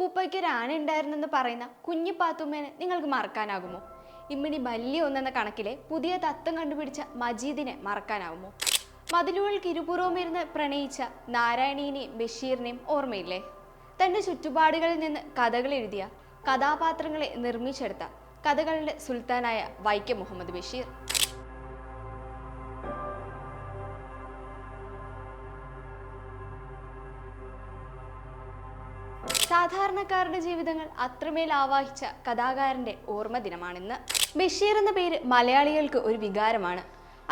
ഉപ്പൂപ്പയ്ക്ക് ഒരു ആന ഉണ്ടായിരുന്നെന്ന് പറയുന്ന കുഞ്ഞു പാത്തുമ്മേനെ നിങ്ങൾക്ക് മറക്കാനാകുമോ? ഇമ്മിണി ബല്യ ഒന്നെന്ന കണക്കിലെ പുതിയ തത്വം കണ്ടുപിടിച്ച മജീദിനെ മറക്കാനാവുമോ മതിലുകൾക്ക് ഇരുപുറവും ഇരുന്ന് പ്രണയിച്ച നാരായണീനെയും ബഷീറിനെയും ഓർമ്മയില്ലേ? തന്റെ ചുറ്റുപാടുകളിൽ നിന്ന് കഥകൾ എഴുതിയ കഥാപാത്രങ്ങളെ നിർമ്മിച്ചെടുത്ത കഥകളുടെ സുൽത്താനായ വൈക്കം മുഹമ്മദ് ബഷീർ. സാധാരണക്കാരുടെ ജീവിതങ്ങൾ അത്രമേൽ ആവാഹിച്ച കഥാകാരന്റെ ഓർമ്മ ദിനമാണിന്ന്. ബഷീർ എന്ന പേര് മലയാളികൾക്ക് ഒരു വികാരമാണ്.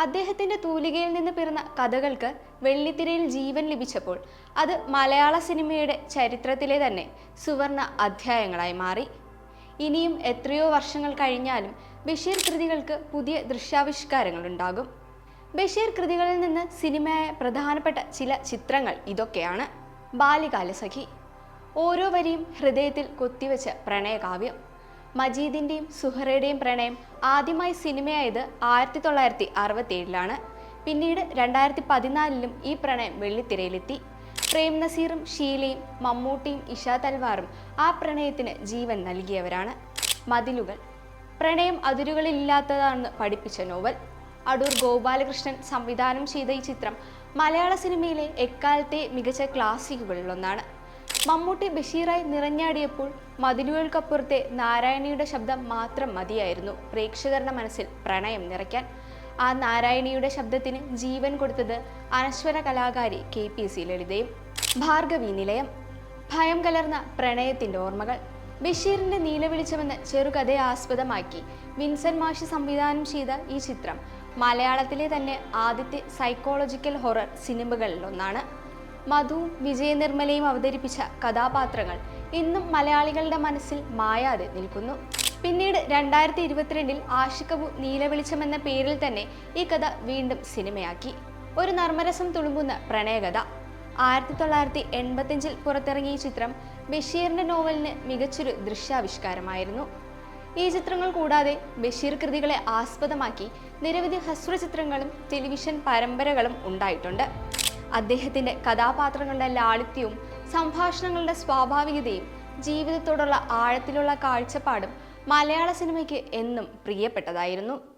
അദ്ദേഹത്തിന്റെ തൂലികയിൽ നിന്ന് പിറന്ന കഥകൾക്ക് വെള്ളിത്തിരയിൽ ജീവൻ ലഭിച്ചപ്പോൾ അത് മലയാള സിനിമയുടെ ചരിത്രത്തിലെ തന്നെ സുവർണ അധ്യായങ്ങളായി മാറി. ഇനിയും എത്രയോ വർഷങ്ങൾ കഴിഞ്ഞാലും ബഷീർ കൃതികൾക്ക് പുതിയ ദൃശ്യാവിഷ്കാരങ്ങൾ ഉണ്ടാകും. ബഷീർ കൃതികളിൽ നിന്ന് സിനിമയായ പ്രധാനപ്പെട്ട ചില ചിത്രങ്ങൾ ഇതൊക്കെയാണ്. ബാല്യകാലസഖി. ഓരോ വരിയും ഹൃദയത്തിൽ കൊത്തിവെച്ച പ്രണയകാവ്യം. മജീദിന്റെയും സുഹറയുടെയും പ്രണയം ആദ്യമായി സിനിമയായത് ആയിരത്തി തൊള്ളായിരത്തി അറുപത്തി ഏഴിലാണ് പിന്നീട് രണ്ടായിരത്തി പതിനാലിലും ഈ പ്രണയം വെള്ളിത്തിരയിലെത്തി. പ്രേം നസീറും ഷീലയും മമ്മൂട്ടിയും ഇഷാ തൽവാറും ആ പ്രണയത്തിന് ജീവൻ നൽകിയവരാണ്. മതിലുകൾ. പ്രണയം അതിരുകളില്ലാത്തതാണെന്ന് പഠിപ്പിച്ച നോവൽ. അടൂർ ഗോപാലകൃഷ്ണൻ സംവിധാനം ചെയ്ത ഈ ചിത്രം മലയാള സിനിമയിലെ എക്കാലത്തെ മികച്ച ക്ലാസിക്കുകളിലൊന്നാണ് മമ്മൂട്ടി ബഷീറായി നിറഞ്ഞാടിയപ്പോൾ മതിലുകൾക്കപ്പുറത്തെ നാരായണിയുടെ ശബ്ദം മാത്രം മതിയായിരുന്നു. പ്രേക്ഷകരുടെ മനസ്സിൽ പ്രണയം നിറയ്ക്കാൻ. ആ നാരായണിയുടെ ശബ്ദത്തിന് ജീവൻ കൊടുത്തത് അനശ്വര കലാകാരി കെ പി സി ലളിതയും ഭാർഗവി നിലയം. ഭയം കലർന്ന പ്രണയത്തിന്റെ ഓർമ്മകൾ. ബഷീറിന്റെ നീലവെളിച്ചമെന്ന ചെറുകഥയെ ആസ്പദമാക്കി. വിൻസൻ മാഷി സംവിധാനം ചെയ്ത ഈ ചിത്രം മലയാളത്തിലെ തന്നെ ആദ്യത്തെ സൈക്കോളജിക്കൽ ഹൊറർ സിനിമകളിലൊന്നാണ്. മധുവും വിജയനിർമ്മലയും അവതരിപ്പിച്ച കഥാപാത്രങ്ങൾ ഇന്നും മലയാളികളുടെ മനസ്സിൽ മായാതെ നിൽക്കുന്നു. പിന്നീട് രണ്ടായിരത്തി ഇരുപത്തിരണ്ടിൽ ആഷിക്കബു നീലവെളിച്ചം എന്ന പേരിൽ തന്നെ ഈ കഥ വീണ്ടും സിനിമയാക്കി. ഒരു നർമ്മരസം തുളുമ്പുന്ന പ്രണയകഥ. ആയിരത്തി തൊള്ളായിരത്തി എൺപത്തിയഞ്ചിൽ പുറത്തിറങ്ങിയ ഈ ചിത്രം ബഷീറിന്റെ നോവലിന് മികച്ചൊരു ദൃശ്യാവിഷ്കാരമായിരുന്നു. ഈ ചിത്രങ്ങൾ കൂടാതെ ബഷീർ കൃതികളെ ആസ്പദമാക്കി നിരവധി ഹസ്ര ചിത്രങ്ങളും ടെലിവിഷൻ പരമ്പരകളും ഉണ്ടായിട്ടുണ്ട്. അദ്ദേഹത്തിന്റെ കഥാപാത്രങ്ങളുടെ ലാളിത്യവും സംഭാഷണങ്ങളുടെ സ്വാഭാവികതയും ജീവിതത്തോടുള്ള ആഴത്തിലുള്ള കാഴ്ചപ്പാടും മലയാള സിനിമയ്ക്ക് എന്നും പ്രിയപ്പെട്ടതായിരുന്നു.